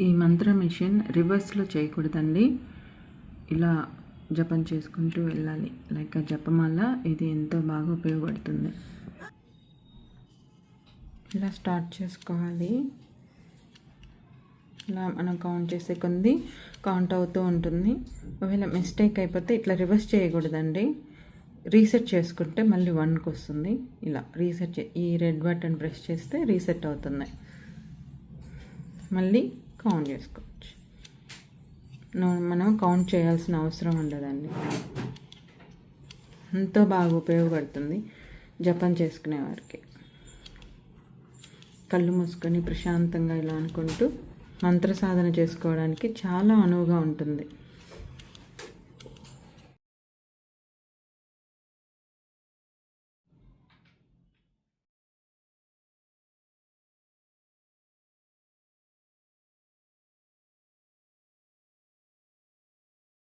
ఈ మంత్ర మిషన్ రివర్స్లో చేయకూడదండి. ఇలా జపం చేసుకుంటూ వెళ్ళాలి. లైక్ ఆ జపమాల ఇది ఎంతో బాగా ఉపయోగపడుతుంది. ఇలా స్టార్ట్ చేసుకోవాలి. ఇలా మనం కౌంట్ చేసే కొంది కౌంట్ అవుతూ ఉంటుంది. ఒకవేళ మిస్టేక్ అయిపోతే ఇట్లా రివర్స్ చేయకూడదండి. రీసెట్ చేసుకుంటే మళ్ళీ వన్కి వస్తుంది. ఇలా రీసెట్ ఈ రెడ్ బటన్ ప్రెస్ చేస్తే రీసెట్ అవుతుంది. మళ్ళీ కౌంట్ చేసుకోవచ్చు. మనం కౌంట్ చేయాల్సిన అవసరం ఉండదండి. ఎంతో బాగా ఉపయోగపడుతుంది జపం చేసుకునే వారికి. కళ్ళు మూసుకొని ప్రశాంతంగా ఇలా అనుకుంటూ మంత్ర సాధన చేసుకోవడానికి చాలా అనువుగా ఉంటుంది.